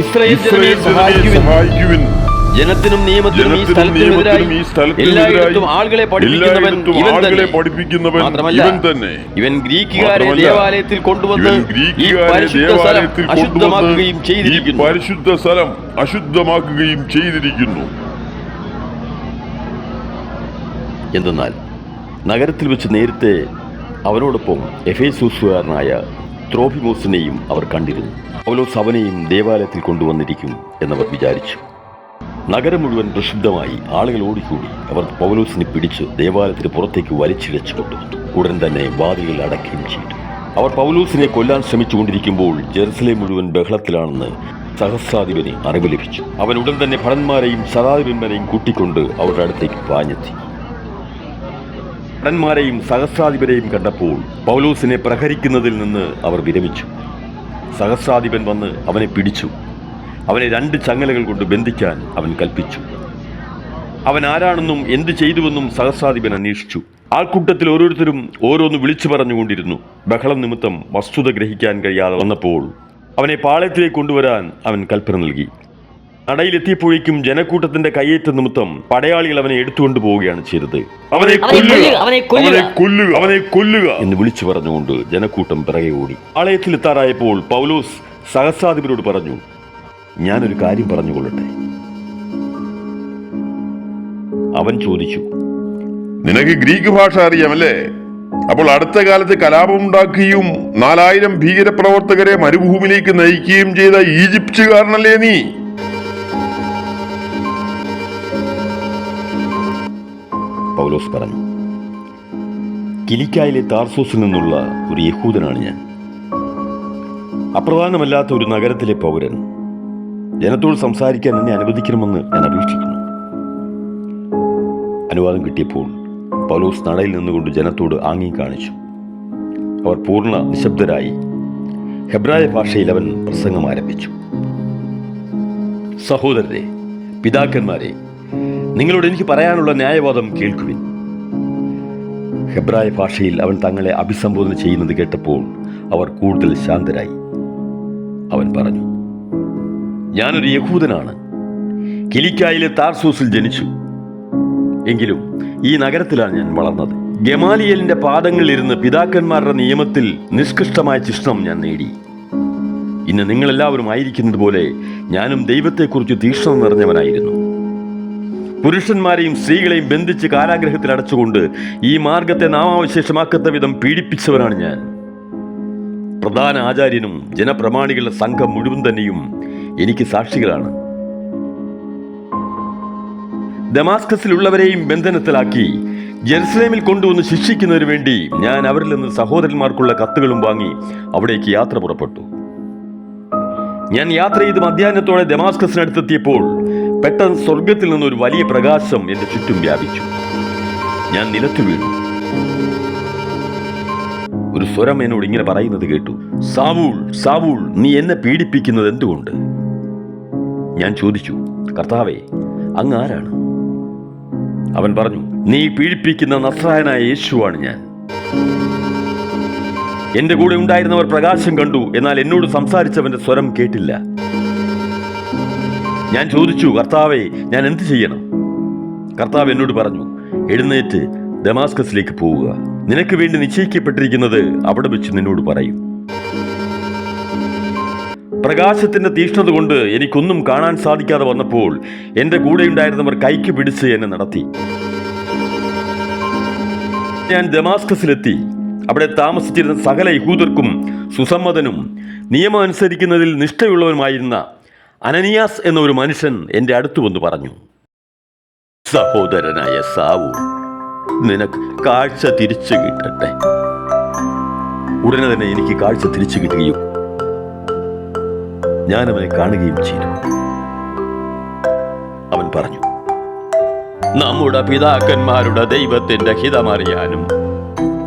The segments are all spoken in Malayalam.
ഇസ്രായേൽ സഹായിക്കുവിൻ. ജനത്തിനും നിയമത്തിനും ഈ സ്ഥലത്തിനുമെതിരായി എല്ലായിടത്തും ആളുകളെ പഠിപ്പിക്കുന്നവൻ ഇവൻ ആളുകളെ തന്നെ. പഠിപ്പിക്കുന്നവൻ ഇവൻ തന്നെ. ഇവൻ ഗ്രീക്കുകാരെ ദേവാലയത്തിൽ കൊണ്ടുവന്ന് ഈ പരിശുദ്ധ സ്ഥലം ദേവാലയത്തിൽ അശുദ്ധമാക്കുകയും ചെയ്തിരിക്കുന്നു. പരിശുദ്ധ സ്ഥലം അശുദ്ധമാക്കുകയും ചെയ്തിരിക്കുന്നു. എന്തെന്നാൽ നഗരത്തിൽ വെച്ച് നേരത്തെ അവരോടൊപ്പം എഫേസൂസുകാരനായ ത്രോഫിമോസിനെയും അവർ കണ്ടിരുന്നു. പൗലോസ് അവനെയും ദേവാലയത്തിൽ കൊണ്ടുവന്നിരിക്കും എന്നവർ വിചാരിച്ചു. നഗരം മുഴുവൻ പ്രക്ഷുബ്ധമായി ആളുകൾ ഓടിക്കൂടി. അവർ പൗലോസിനെ പിടിച്ച് ദേവാലയത്തിന് പുറത്തേക്ക് വലിച്ചിഴച്ചു കൊണ്ടുവന്നു. ഉടൻ തന്നെ വാതിലുകൾ അടയ്ക്കുകയും ചെയ്തു. അവർ പൗലോസിനെ കൊല്ലാൻ ശ്രമിച്ചുകൊണ്ടിരിക്കുമ്പോൾ ജെറുസലേം മുഴുവൻ ബഹളത്തിലാണെന്ന് സഹസ്രാധിപന് അറിവ് ലഭിച്ചു. അവൻ ഉടൻ തന്നെ ഭടന്മാരെയും ശതാധിപന്മാരെയും കൂട്ടിക്കൊണ്ട് അവരുടെ അടുത്തേക്ക് പാഞ്ഞെത്തി. ഭടന്മാരെയും സഹസ്രാധിപരെയും കണ്ടപ്പോൾ പൗലോസിനെ പ്രഹരിക്കുന്നതിൽ നിന്ന് അവർ വിരമിച്ചു. സഹസ്രാധിപൻ വന്ന് അവനെ പിടിച്ചു. അവനെ രണ്ട് ചങ്ങലകൾ കൊണ്ട് ബന്ധിക്കാൻ അവൻ കൽപ്പിച്ചു. അവൻ ആരാണെന്നും എന്ത് ചെയ്തുവെന്നും സഹസ്രാധിപൻ അന്വേഷിച്ചു. ആൾക്കൂട്ടത്തിൽ ഓരോരുത്തരും ഓരോന്ന് വിളിച്ചു പറഞ്ഞുകൊണ്ടിരുന്നു. ബഹളം നിമിത്തം വസ്തുത ഗ്രഹിക്കാൻ കഴിയാതെ വന്നപ്പോൾ അവനെ പാളയത്തിലേക്ക് കൊണ്ടുവരാൻ അവൻ കൽപ്പന നൽകി. നടയിലെത്തിയപ്പോഴേക്കും ജനക്കൂട്ടത്തിന്റെ കയ്യേറ്റ നിമിത്തം പടയാളികൾ അവനെ എടുത്തുകൊണ്ട് പോവുകയാണ് ചെയ്തത്. അവനെ കൊല്ലുക. അവനെ കൊല്ലുക. അവനെ കൊല്ലുക കൊല്ലുക. എന്ന് വിളിച്ചു പറഞ്ഞുകൊണ്ട് ജനക്കൂട്ടം പിറകെ ഓടി. ആലയത്തിലെത്താറായപ്പോൾ പൗലോസ് സഹസ്രാധിപരോട് പറഞ്ഞു ഞാനൊരു കാര്യം പറഞ്ഞുകൊള്ളട്ടെ. അവൻ ചോദിച്ചു നിനക്ക് ഗ്രീക്ക് ഭാഷ അറിയാമല്ലേ? അപ്പോൾ അടുത്ത കാലത്ത് കലാപമുണ്ടാക്കുകയും നാലായിരം ഭീകരപ്രവർത്തകരെ മരുഭൂമിയിലേക്ക് നയിക്കുകയും ചെയ്ത ഈജിപ്തുകാരനല്ലേ നീ? പൗലോസ് പറഞ്ഞു കിലിക്കായിലെ താർസോസിൽ നിന്നുള്ള ഒരു യഹൂദനാണ് ഞാൻ. അപ്രധാനമല്ലാത്ത ഒരു നഗരത്തിലെ പൗരൻ ജനത്തോട് സംസാരിക്കാൻ എന്നെ അനുവദിക്കണമെന്ന് ഞാൻ അപേക്ഷിക്കുന്നു. അനുവാദം കിട്ടിയപ്പോൾ പൗലോസ് നടയിൽ നിന്നുകൊണ്ട് ജനത്തോട് ആംഗ്യം കാണിച്ചു. അവർ പൂർണ നിശബ്ദരായി ഹെബ്രായ ഭാഷയിൽ അവൻ പ്രസംഗം ആരംഭിച്ചു. സഹോദരരെ പിതാക്കന്മാരെ നിങ്ങളോട് എനിക്ക് പറയാനുള്ള ന്യായവാദം കേൾക്കുവിൻ. ഹെബ്രായ ഭാഷയിൽ അവൻ തങ്ങളെ അഭിസംബോധന ചെയ്യുന്നത് കേട്ടപ്പോൾ അവർ കൂടുതൽ ശാന്തരായി. അവൻ പറഞ്ഞു ഞാനൊരു യഹൂദനാണ്. കിലിക്കായിലെ താർസൂസിൽ ജനിച്ചു. എങ്കിലും ഈ നഗരത്തിലാണ് ഞാൻ വളർന്നത്. ഗമാലിയലിന്റെ പാദങ്ങളിലിരുന്ന് പിതാക്കന്മാരുടെ നിയമത്തിൽ നിഷ്കൃഷ്ടമായ ചിഷ്ണം ഞാൻ നേടി. ഇന്ന് നിങ്ങളെല്ലാവരും ആയിരിക്കുന്നത് പോലെ ഞാനും ദൈവത്തെക്കുറിച്ച് തീക്ഷണം നിറഞ്ഞവനായിരുന്നു. പുരുഷന്മാരെയും സ്ത്രീകളെയും ബന്ധിച്ച് കാരാഗ്രഹത്തിൽ അടച്ചുകൊണ്ട് ഈ മാർഗത്തെ നാമാവശേഷമാക്കത്ത വിധം പീഡിപ്പിച്ചവനാണ് ഞാൻ. പ്രധാന ആചാര്യനും ജനപ്രമാണികളുടെ സംഘം മുഴുവൻ തന്നെയും എനിക്ക് സാക്ഷികളാണ്. ദമാസ്കസിലുള്ളവരെയും ബന്ധനത്തിലാക്കി ജെറുസലേമിൽ കൊണ്ടുവന്ന് ശിക്ഷിക്കുന്നതിന് വേണ്ടി ഞാൻ അവരിൽ നിന്ന് സഹോദരന്മാർക്കുള്ള കത്തുകളും വാങ്ങി അവിടേക്ക് യാത്ര പുറപ്പെട്ടു. ഞാൻ യാത്ര ചെയ്ത് മധ്യാഹ്നത്തോടെ ദമാസ്കസിനടുത്തെത്തിയപ്പോൾ പെട്ടെന്ന് സ്വർഗത്തിൽ നിന്ന് ഒരു വലിയ പ്രകാശം എന്റെ ചുറ്റും വ്യാപിച്ചു. ഞാൻ നിലത്തു വീണു. ഒരു സ്വരം എന്നോട് ഇങ്ങനെ പറയുന്നത് കേട്ടു. സാവൂൾ സാവൂൾ നീ എന്നെ പീഡിപ്പിക്കുന്നത് എന്തുകൊണ്ട്? ഞാൻ ചോദിച്ചു. കർത്താവേ അങ്ങ് ആരാണ്? അവൻ പറഞ്ഞു നീ പീഡിപ്പിക്കുന്ന നസ്രായനായ യേശുവാണ് ഞാൻ. എന്റെ കൂടെ ഉണ്ടായിരുന്നവർ പ്രകാശം കണ്ടു എന്നാൽ എന്നോട് സംസാരിച്ചവന്റെ സ്വരം കേട്ടില്ല. ഞാൻ ചോദിച്ചു കർത്താവെ ഞാൻ എന്ത് ചെയ്യണം? കർത്താവ് എന്നോട് പറഞ്ഞു എഴുന്നേറ്റ് ദമാസ്കസിലേക്ക് പോവുക. നിനക്ക് വേണ്ടി നിശ്ചയിക്കപ്പെട്ടിരിക്കുന്നത് അവിടെ വെച്ച് നിന്നോട് പറയും. പ്രകാശത്തിന്റെ തീഷ്ണത കൊണ്ട് എനിക്കൊന്നും കാണാൻ സാധിക്കാതെ വന്നപ്പോൾ എന്റെ കൂടെ ഉണ്ടായിരുന്നവർ കൈക്ക് പിടിച്ച് എന്നെ നടത്തി. ഞാൻ ദമാസ്കസിലെത്തി. അവിടെ താമസിച്ചിരുന്ന സകല യഹൂദർക്കും സുസമ്മതനും നിയമം അനുസരിക്കുന്നതിൽ നിഷ്ഠയുള്ളവനുമായിരുന്ന അനനിയാസ് എന്ന ഒരു മനുഷ്യൻ എന്റെ അടുത്തു വന്ന് പറഞ്ഞു സഹോദരനായ സാവു നിനക്ക് കാഴ്ച തിരിച്ചു കിട്ടട്ടെ. ഉടനെ തന്നെ എനിക്ക് കാഴ്ച തിരിച്ചു കിട്ടുകയും ഞാൻ അവനെ കാണുകയും ചെയ്തു. അവൻ പറഞ്ഞു നമ്മുടെ പിതാക്കന്മാരുടെ ദൈവത്തിന്റെ ഹിതമറിയാനും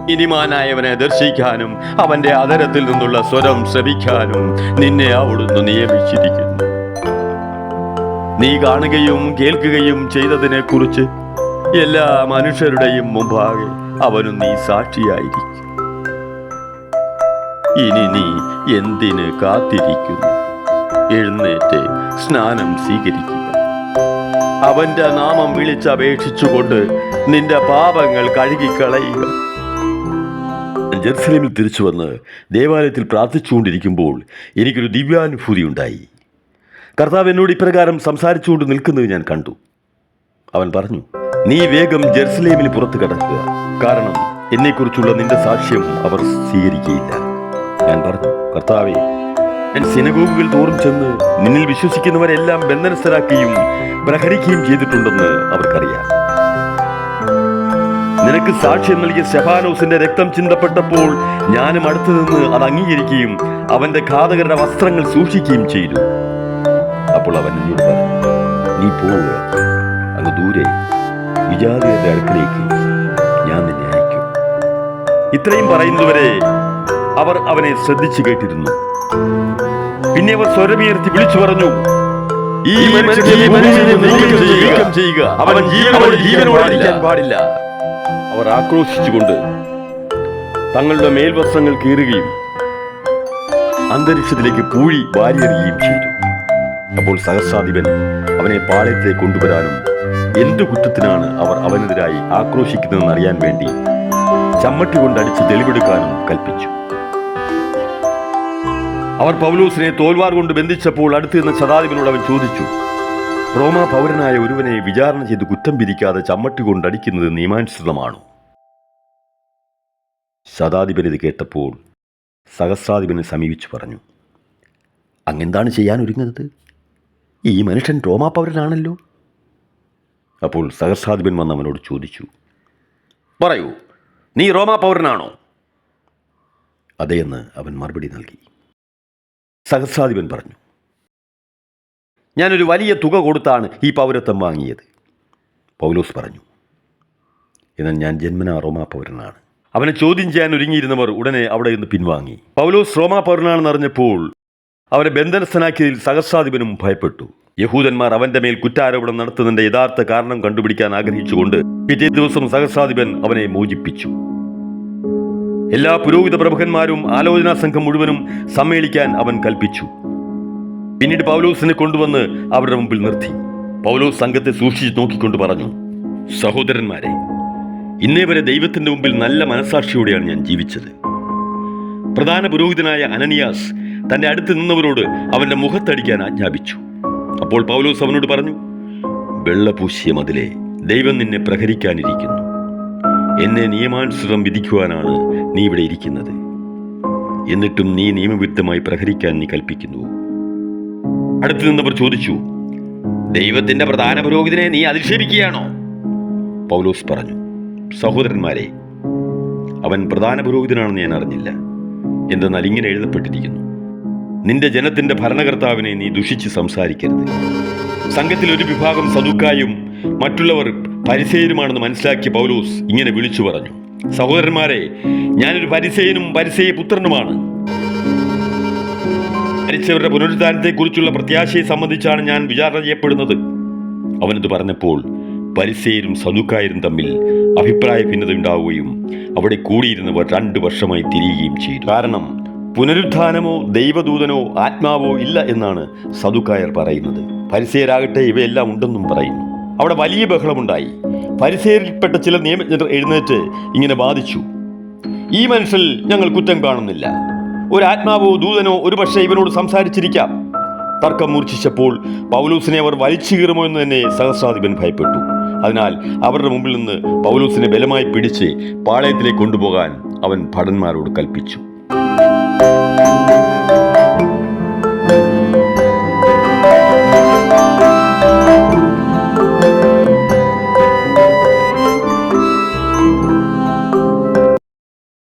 ഇനിമാനായവനെ ദർശിക്കാനും അവന്റെ അതരത്തിൽ നിന്നുള്ള സ്വരം ശ്രമിക്കാനും നിന്നെ അവിടുന്ന് നിയമിച്ചിരിക്കുന്നു. നീ കാണുകയും കേൾക്കുകയും ചെയ്തതിനെ കുറിച്ച് എല്ലാ മനുഷ്യരുടെയും മുമ്പാകെ അവനും നീ സാക്ഷിയായിരിക്കും. ഇനി നീ എന്തിന് കാത്തിരിക്കുന്നു? എഴുന്നേറ്റ് സ്നാനം സ്വീകരിക്കുക. അവന്റെ നാമം വിളിച്ചപേക്ഷിച്ചുകൊണ്ട് നിന്റെ പാപങ്ങൾ കഴുകിക്കളയുക. ജെറുസലേമിൽ തിരിച്ചു വന്ന് ദേവാലയത്തിൽ പ്രാർത്ഥിച്ചുകൊണ്ടിരിക്കുമ്പോൾ എനിക്കൊരു ദിവ്യാനുഭൂതി ഉണ്ടായി. കർത്താവ് എന്നോട് ഇപ്രകാരം സംസാരിച്ചുകൊണ്ട് നിൽക്കുന്നത് ഞാൻ കണ്ടു. അവൻ പറഞ്ഞു നീ വേഗം ജെറുസലേമിന് പുറത്ത് കടക്കുക. കാരണം എന്നെക്കുറിച്ചുള്ള നിന്റെ സാക്ഷ്യം അവർ സ്വീകരിക്കുകയില്ല. ഞാൻ പറഞ്ഞു കർത്താവെ ഞാൻ സിനഗോഗുകൾ തോറും ചെന്ന് നിന്നിൽ വിശ്വസിക്കുന്നവരെല്ലാം ബന്ധനസ്ഥരാക്കുകയും പ്രഹരിക്കുകയും ചെയ്തിട്ടുണ്ടെന്ന് അവർക്കറിയാം. നിനക്ക് സാക്ഷ്യം നൽകിയ സ്റ്റെഫാനോസിന്റെ രക്തം ചിന്തപ്പെട്ടപ്പോൾ ഞാനും അടുത്തു നിന്ന് അത് അംഗീകരിക്കുകയും അവന്റെ ഘാതകരുടെ വസ്ത്രങ്ങൾ സൂക്ഷിക്കുകയും ചെയ്തു. അപ്പോൾ അവൻ എന്നോട് പറഞ്ഞു നീ പോവുക. അങ്ങ് ദൂരെ വിജാതിയുടെ അടുക്കിലേക്ക് ഞാൻ നിന്നെ അയക്കും. ഇത്രയും പറയുന്നതുവരെ അവർ അവനെ ശ്രദ്ധിച്ചു കേട്ടിരുന്നു. പിന്നെ അവർ സ്വരമുയർത്തി വിളിച്ചു പറഞ്ഞു ഈ നീക്കം ചെയ്യുക. അവൻ ജീവനോട് പാടില്ല. അവർ ആക്രോശിച്ചുകൊണ്ട് തങ്ങളുടെ മേൽവസ്ത്രങ്ങൾ കീറുകയും അന്തരീക്ഷത്തിലേക്ക് പൂഴി വാരിയെറിയുകയും ചെയ്തു. അപ്പോൾ സഹസ്രാധിപൻ അവനെ പാളയത്തിലേക്ക് കൊണ്ടുവരാനും എന്തു കുറ്റത്തിനാണ് അവർ അവനെതിരായി ആക്രോശിക്കുന്നതെന്ന് അറിയാൻ വേണ്ടി ചമ്മട്ടി കൊണ്ടടിച്ച് തെളിവെടുക്കാനും കൽപ്പിച്ചു. അവർ പൗലൂസിനെ തോൽവാർ കൊണ്ട് ബന്ധിച്ചപ്പോൾ അടുത്ത് നിന്ന് ശതാധിപനോട് അവൻ ചോദിച്ചു റോമാ പൗരനായ ഒരുവനെ വിചാരണ ചെയ്ത് കുറ്റം പിരിക്കാതെ ചമ്മട്ടി കൊണ്ടടിക്കുന്നത് നിയമാനുസൃതമാണോ? ശതാധിപൻ ഇത് കേട്ടപ്പോൾ സഹസ്രാധിപനെ സമീപിച്ചു പറഞ്ഞു അങ്ങെന്താണ് ചെയ്യാൻ ഒരുങ്ങുന്നത് ഈ മനുഷ്യൻ റോമാ പൗരനാണല്ലോ അപ്പോൾ സഹസ്രാധിപൻ വന്ന് അവനോട് ചോദിച്ചു പറയൂ നീ റോമാ പൗരനാണോ അതെയെന്ന് അവൻ മറുപടി നൽകി. സഹസ്രാധിപൻ പറഞ്ഞു ഞാനൊരു വലിയ തുക കൊടുത്താണ് ഈ പൗരത്വം വാങ്ങിയത്. പൗലോസ് പറഞ്ഞു എന്നാൽ ഞാൻ ജന്മനാ റോമാ പൗരനാണ് അവനെ ചോദ്യം ചെയ്യാൻ ഒരുങ്ങിയിരുന്നവർ ഉടനെ അവിടെ നിന്ന് പിൻവാങ്ങി. പൗലോസ് റോമാ പൗരനാണെന്ന് അറിഞ്ഞപ്പോൾ അവനെ ബന്ധനസ്ഥനാക്കിയതിൽ സഹസ്രാധിപനും ഭയപ്പെട്ടു. യഹൂദന്മാർ അവന്റെ മേൽ കുറ്റാരോപണം നടത്തുന്നതിന്റെ യഥാർത്ഥ കാരണം കണ്ടുപിടിക്കാൻ ആഗ്രഹിച്ചുകൊണ്ട് പിറ്റേ ദിവസം സഹസ്രാധിപൻ അവനെ മോചിപ്പിച്ചു. എല്ലാ പുരോഹിത പ്രമുഖന്മാരും ആലോചനാ സംഘം മുഴുവനും സമ്മേളിക്കാൻ അവൻ കൽപ്പിച്ചു. പിന്നീട് പൗലോസിനെ കൊണ്ടുവന്ന് അവരുടെ മുമ്പിൽ നിർത്തി. പൗലോസ് സംഘത്തെ സൂക്ഷിച്ച് നോക്കിക്കൊണ്ട് പറഞ്ഞു സഹോദരന്മാരെ ഇന്നേ വരെ ദൈവത്തിന്റെ മുമ്പിൽ നല്ല മനസാക്ഷിയോടെയാണ് ഞാൻ ജീവിച്ചത്. പ്രധാന പുരോഹിതനായ അനനിയാസ് തന്റെ അടുത്ത് നിന്നവരോട് അവന്റെ മുഖത്തടിക്കാൻ ആജ്ഞാപിച്ചു. അപ്പോൾ പൗലോസ് അവനോട് പറഞ്ഞു വെള്ളപൂശിയ മതിലെ ദൈവം നിന്നെ പ്രഹരിക്കാനിരിക്കുന്നു. എന്നെ നിയമാനുസൃതം വിധിക്കുവാനാണ് നീ ഇവിടെ ഇരിക്കുന്നത്. എന്നിട്ടും നീ നിയമവിരുദ്ധമായി പ്രഹരിക്കാൻ നീ കൽപ്പിക്കുന്നു. അടുത്തു നിന്നവർ ചോദിച്ചു ദൈവത്തിന്റെ പ്രധാന പുരോഹിതനെ നീ അധിക്ഷേപിക്കുകയാണോ? പൗലോസ് പറഞ്ഞു സഹോദരന്മാരെ അവൻ പ്രധാന പുരോഹിതനാണെന്ന് ഞാൻ അറിഞ്ഞില്ല. എന്തെന്നാൽ ഇങ്ങനെ എഴുതപ്പെട്ടിരിക്കുന്നു. നിന്റെ ജനത്തിന്റെ ഭരണകർത്താവിനെ നീ ദുഷിച്ച് സംസാരിക്കരുത്. സംഘത്തിൽ ഒരു വിഭാഗം സദുക്കായും മറ്റുള്ളവർ പരിസേരുമാണെന്ന് മനസ്സിലാക്കിയ പൗലോസ് ഇങ്ങനെ വിളിച്ചു പറഞ്ഞു സഹോദരന്മാരെ ഞാനൊരു പരിസേനും പരിസേയ പുത്രനുമാണ്. മരിച്ചവരുടെ പുനരുദ്ധാനത്തെക്കുറിച്ചുള്ള പ്രത്യാശയെ സംബന്ധിച്ചാണ് ഞാൻ വിചാരണ ചെയ്യപ്പെടുന്നത്. അവനത് പറഞ്ഞപ്പോൾ പരിസേരും സദുക്കായരും തമ്മിൽ അഭിപ്രായ ഭിന്നത ഉണ്ടാവുകയും അവിടെ കൂടിയിരുന്നവർ രണ്ടു വർഷമായി തിരിയുകയും ചെയ്തു. കാരണം പുനരുത്ഥാനമോ ദൈവദൂതനോ ആത്മാവോ ഇല്ല എന്നാണ് സദുക്കായർ പറയുന്നത്. പരിസയരാകട്ടെ ഇവയെല്ലാം ഉണ്ടെന്നും പറയുന്നു. അവിടെ വലിയ ബഹളമുണ്ടായി. പരിസയരിൽപ്പെട്ട ചില നിയമജ്ഞർ എഴുന്നേറ്റ് ഇങ്ങനെ വാദിച്ചു. ഈ മനുഷ്യൽ ഞങ്ങൾ കുറ്റം കാണുന്നില്ല. ഒരു ആത്മാവോ ദൂതനോ ഒരുപക്ഷെ ഇവനോട് സംസാരിച്ചിരിക്കാം. തർക്കം മൂർച്ഛിച്ചപ്പോൾ പൗലൂസിനെ അവർ വലിച്ചു കീറുമോ എന്ന് തന്നെ സഹസ്രാധിപൻ ഭയപ്പെട്ടു. അതിനാൽ അവരുടെ മുമ്പിൽ നിന്ന് പൗലൂസിനെ ബലമായി പിടിച്ച് പാളയത്തിലേക്ക് കൊണ്ടുപോകാൻ അവൻ ഭടന്മാരോട് കൽപ്പിച്ചു.